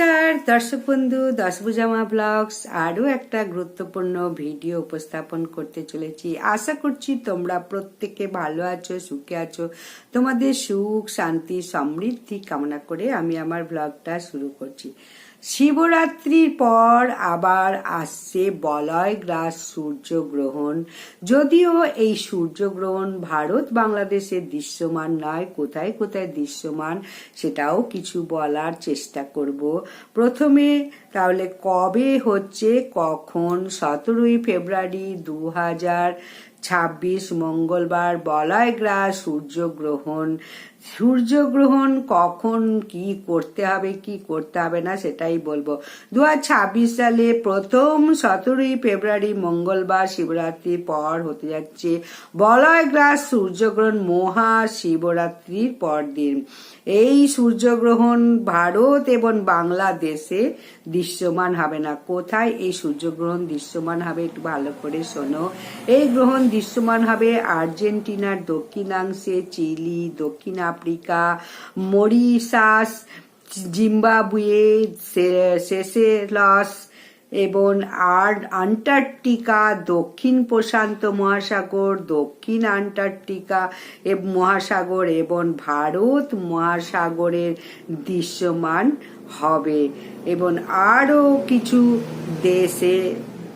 নমস্কার, দর্শক বন্ধু, দশভুজামা ব্লগস, আরও একটা গুরুত্বপূর্ণ ভিডিও উপস্থাপন করতে চলেছি। আশা করছি তোমরা প্রত্যেকে ভালো আছো, সুখে আছো। তোমাদের সুখ, শান্তি, সমৃদ্ধি কামনা করে আমি আমার ব্লগটা শুরু করছি। শিবরাত্রির পর আবার আসছে বলয় গ্রাস সূর্যগ্রহণ। যদিও এই সূর্যগ্রহণ ভারত বাংলাদেশে দৃশ্যমান নয়, কোথায় কোথায় দৃশ্যমান সেটাও কিছু বলার চেষ্টা করব। প্রথমে তাহলে কবে হচ্ছে, কখন? সতেরোই ফেব্রুয়ারি দু হাজার ছাব্বিশ, মঙ্গলবার, বলয় গ্রাস, সূর্যগ্রহণ। সূর্যগ্রহণ কখন কি করতে হবে, কি করতে হবে না সেটাই বলব। দু হাজার ছাব্বিশ সালে প্রথম সতেরোই ফেব্রুয়ারি মঙ্গলবার শিবরাত্রির পর হতে যাচ্ছে বলয় গ্রাস সূর্যগ্রহণ মহা শিবরাত্রির পর দিন এই সূর্যগ্রহণ ভারত এবং বাংলাদেশে দৃশ্যমান হবে না। কোথায় এই সূর্যগ্রহণ দৃশ্যমান হবে একটু ভালো করে শোনো। এই গ্রহণ দৃশ্যমান হবে আর্জেন্টিনার দক্ষিণাংশে, চিলি, দক্ষিণ আফ্রিকা, মরিশাস, জিম্বাবুয়ে সেসেলস এবং আর, আন্টার্কটিকা, দক্ষিণ প্রশান্ত মহাসাগর, দক্ষিণ আন্টার্কটিকা মহাসাগর এবং ভারত মহাসাগরের দৃশ্যমান হবে এবং আরও কিছু দেশে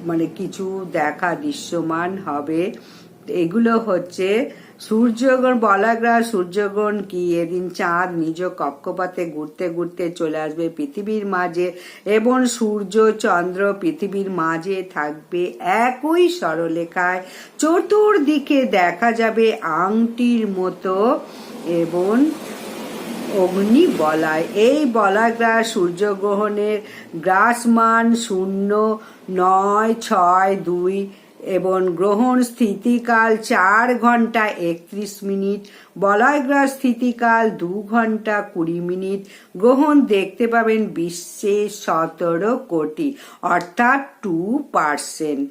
মানে কিছু দেখা দৃশ্যমান হবে। এগুলো হচ্ছে, সূর্যগ্রহণ বলাগ্রাস সূর্যগ্রহণ কি? এদিন চাঁদ নিজ কক্ষপথে ঘুরতে ঘুরতে চলে আসবে পৃথিবীর মাঝে এবং সূর্য, চন্দ্র পৃথিবীর মাঝে থাকবে একই সরলেখায় চতুর্দিকে দেখা যাবে আংটির মতো এবং অগ্নি বলায়। এই বলাগ্রাস সূর্যগ্রহণের গ্রাসমান শূন্য নয় ছয় দুই এবং গ্রহণ স্থিতিকাল চার ঘণ্টা একত্রিশ মিনিট বলয়গ্রাস স্থিতিকাল দু ঘণ্টা কুড়ি মিনিট। গ্রহণ দেখতে পাবেন বিশ্বে সতেরো কোটি, অর্থাৎ টু পার্সেন্ট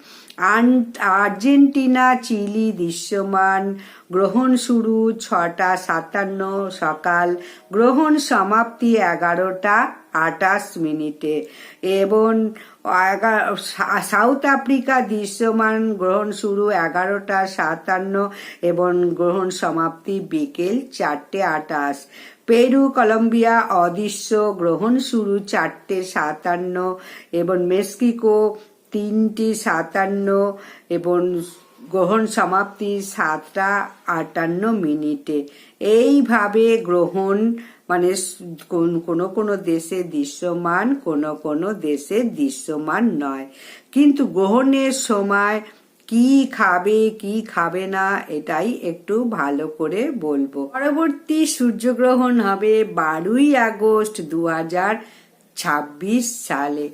আর্জেন্টিনা, চিলি দৃশ্যমান। গ্রহণ শুরু ছটা সাতান্ন সকাল। গ্রহণ সমাপ্তি এগারোটা আটাশ মিনিটে এবং সাউথ আফ্রিকা দৃশ্যমান গ্রহণ শুরু এগারোটা সাতান্ন এবং গ্রহণ সমাপ্তি বিকেল চারটে আটাশ পেরু, কলম্বিয়া অদৃশ্য, গ্রহণ শুরু চারটে সাতান্ন এবং মেক্সিকো তিনটি সাতান্ন এবং গ্রহণ সমাপ্তি সাতটা আটান্ন মিনিটে। এইভাবে গ্রহণ মানে কোনো কোনো দেশে দৃশ্যমান, কোনো কোনো দেশে দৃশ্যমান নয়। কিন্তু গ্রহণের সময় কি খাবে কি খাবে না, এটাই একটু ভালো করে বলব। পরবর্তী সূর্যগ্রহণ হবে বারোই আগস্ট দু ছাব্বিশ সালে।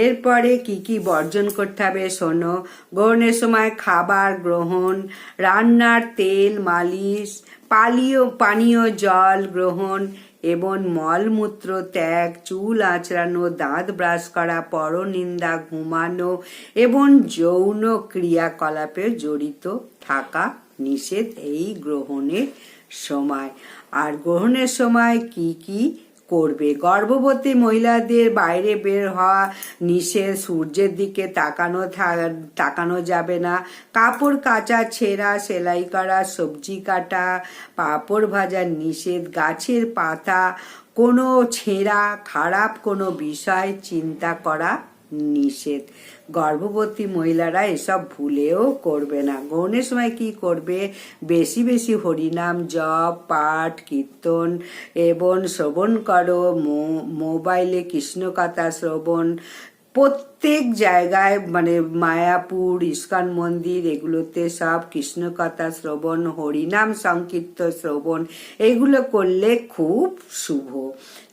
এরপরে কি কি বর্জন করতে হবে শোনো। গ্রহণের সময় খাবার গ্রহণ, রান্নার তেল, মালিশ পালীয় পানীয় জল গ্রহণ এবং মলমূত্র, ত্যাগ, চুল আঁচড়ানো, দাঁত ব্রাশ করা, পরনিন্দা ঘুমানো এবং যৌন ক্রিয়াকলাপে জড়িত থাকা নিষেধ এই গ্রহণের সময়। আর গ্রহণের সময় কি কি করবে। গর্ভবতী মহিলাদের বাইরে বের হওয়া নিষেধ, সূর্যের দিকে তাকানো তাকানো যাবে না। কাপড় কাচা, ছেঁড়া, সেলাই করা, সবজি কাটা, পাপড় ভাজা নিষেধ, গাছের পাতা, কোনো ছেঁড়া, খারাপ কোনো বিষয় চিন্তা করা নিষেধ। গর্ভবতী মহিলারা এসব ভুলেও করবে না। গৌণের সময় কি করবে? বেশি বেশি হরিনাম, জপ, পাঠ, কীর্তন এবং শ্রবণ করো। মোবাইলে কৃষ্ণকাতা শ্রবণ। প্রত্যেক জায়গায় মানে মায়াপুর, ইস্কান মন্দির এগুলোতে সব কৃষ্ণকথা শ্রবণ, হরিনাম সংকীর্ত শ্রবণ, এগুলো করলে খুব শুভ।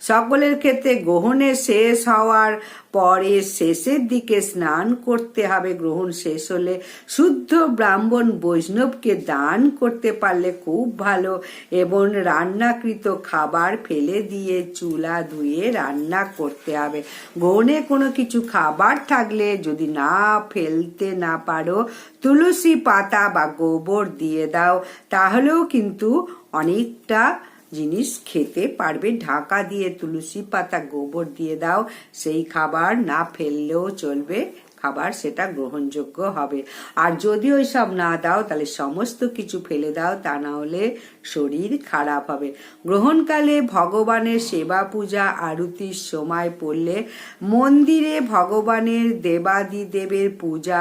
সকলের ক্ষেত্রে গ্রহণে শেষ হওয়ার পরে শেষের দিকে স্নান করতে হবে। গ্রহণ শেষ হলে শুদ্ধ ব্রাহ্মণ বৈষ্ণবকে দান করতে পারলে খুব ভালো এবং রান্নাকৃত খাবার ফেলে দিয়ে চুলা ধুয়ে রান্না করতে হবে। গ্রহণে কোনো কিছু খাবার থাকলে যদি না ফেলতে না পারো, তুলসী পাতা বা গোবর দিয়ে দাও, তাহলেও কিন্তু অনেকটা জিনিস খেতে পারবে। ঢাকা দিয়ে তুলসী পাতা, গোবর দিয়ে দাও, সেই খাবার না ফেললেও চলবে। খাবার সেটা গ্রহণযোগ্য হবে। আর যদি ওই সব না দাও, তাহলে সমস্ত কিছু ফেলে দাও, তা না হলে শরীর খারাপ হবে। গ্রহণকালে ভগবানের সেবা পূজা আরতির সময় পড়লে মন্দিরে ভগবানের দেবাদিদেবের পূজা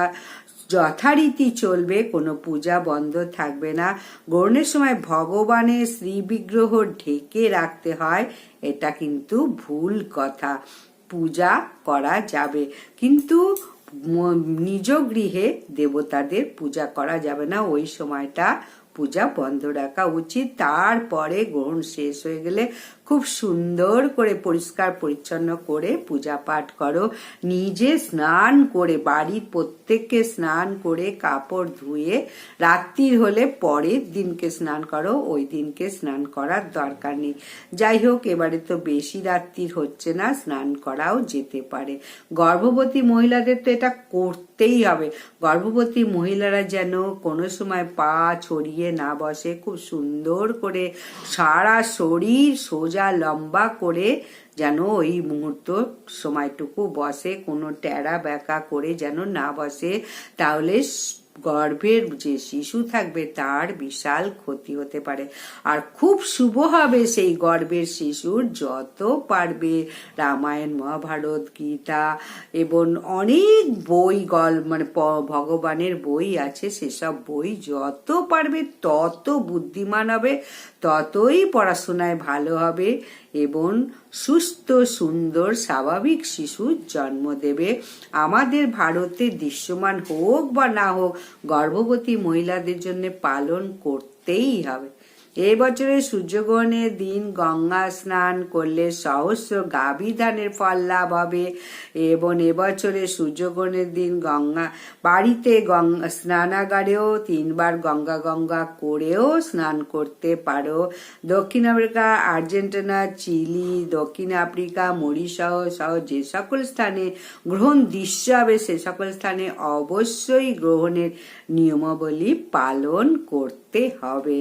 যথারীতি চলবে, কোনো পূজা বন্ধ থাকবে না। গ্রহণের সময় ভগবানের শ্রী বিগ্রহ ঢেকে রাখতে হয়, এটা কিন্তু ভুল কথা। পূজা করা যাবে। কিন্তু নিজ গৃহে দেবতাদের পূজা করা যাবে না। ওই সময়টা পূজা বন্ধ রাখা উচিত। তারপরে গ্রহণ শেষ হয়ে গেলে খুব সুন্দর করে পরিষ্কার পরিচ্ছন্ন করে পূজা পাঠ করো। নিজে স্নান করে, বাড়ির প্রত্যেককে স্নান করে কাপড় ধুয়ে রাত্রির হলে পরের দিনকে স্নান করো, ওই দিনকে স্নান করার দরকার নেই। যাই হোক, এবারে তো বেশি রাত্রির হচ্ছে না, স্নান করাও যেতে পারে। গর্ভবতী মহিলাদের তো এটা করতেই হবে। গর্ভবতী মহিলারা যেন কোনো সময় পা ছড়িয়ে না বসে, খুব সুন্দর করে সারা শরীর সোজা লম্বা করে যেন ওই মুহূর্ত সময়টুকু বসে, কোনো ট্যারা ব্যাকা করে যেন না বসে, তাহলে গর্ভের যে শিশু থাকবে, তার বিশাল ক্ষতি হতে পারে। আর খুব শুভ হবে সেই গর্ভের শিশুর, যত পারবে রামায়ণ, মহাভারত, গীতা এবং অনেক বই, গল মানে ভগবানের বই আছে, সেসব বই যত পারবে তত বুদ্ধিমান হবে, ততই পড়াশোনায় ভালো হবে। এবং সুস্থ, সুন্দর, স্বাভাবিক শিশুর জন্ম দেবে। আমাদের ভারতে দৃশ্যমান হোক বা না হোক, গর্ভবতী মহিলাদের জন্য পালন করতেই হবে। এই বছরের সূর্যগ্রহণের দিন গঙ্গা স্নান করলে সহস্র গাভী ধানের ফল লাভ হবে এবং এবছরের সূর্যগ্রহণের দিন গঙ্গা বাড়িতে গঙ্গা স্নানাগারেও তিনবার গঙ্গা গঙ্গা করেও স্নান করতে পারো। দক্ষিণ আমেরিকা আর্জেন্টিনা, চিলি, দক্ষিণ আফ্রিকা মরিশাহ সহ যে সকল স্থানে গ্রহণ দৃশ্য হবে, সে সকল স্থানে অবশ্যই গ্রহণের নিয়মাবলী পালন করতে হবে।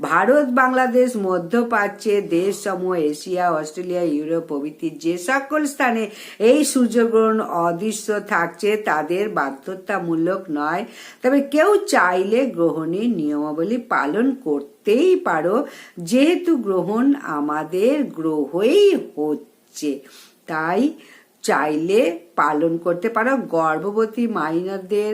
ভারত বাংলাদেশ, মধ্যপ্রাচ্যে, দেশসমূহ, এশিয়া, অস্ট্রেলিয়া, ইউরোপ প্রভৃতি যে সকল স্থানে এই সূর্যগ্রহণ অদৃশ্য থাকছে, তাদের বাধ্যতামূলক নয়। তবে কেউ চাইলে গ্রহণের নিয়মাবলী পালন করতেই পারো, যেহেতু গ্রহণ আমাদের গ্রহই হচ্ছে। তাই চাইলে পালন করতে পারো। গর্ভবতী মাইনাদের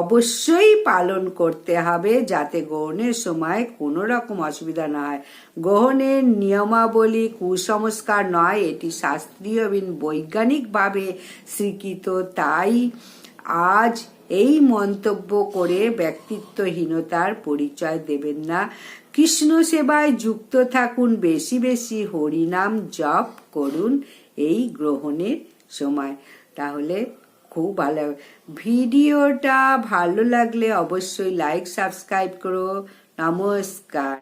অবশ্যই পালন করতে হবে যাতে গ্রহণের সময় কোনো রকম অসুবিধা না হয়। গ্রহণের নিয়মাবলী, কুসংস্কার নয়, এটি শাস্ত্রীয় এবং বৈজ্ঞানিকভাবে স্বীকৃত। তাই আজ এই মন্তব্য করে ব্যক্তিত্বহীনতার পরিচয় দেবেন না। কৃষ্ণ সেবায় যুক্ত থাকুন, বেশি বেশি হরিনাম জপ করুন, এই গ্রহণের সময়। তাহলে খুব ভালো ভিডিওটা ভালো লাগলে অবশ্যই লাইক সাবস্ক্রাইব করো। নমস্কার।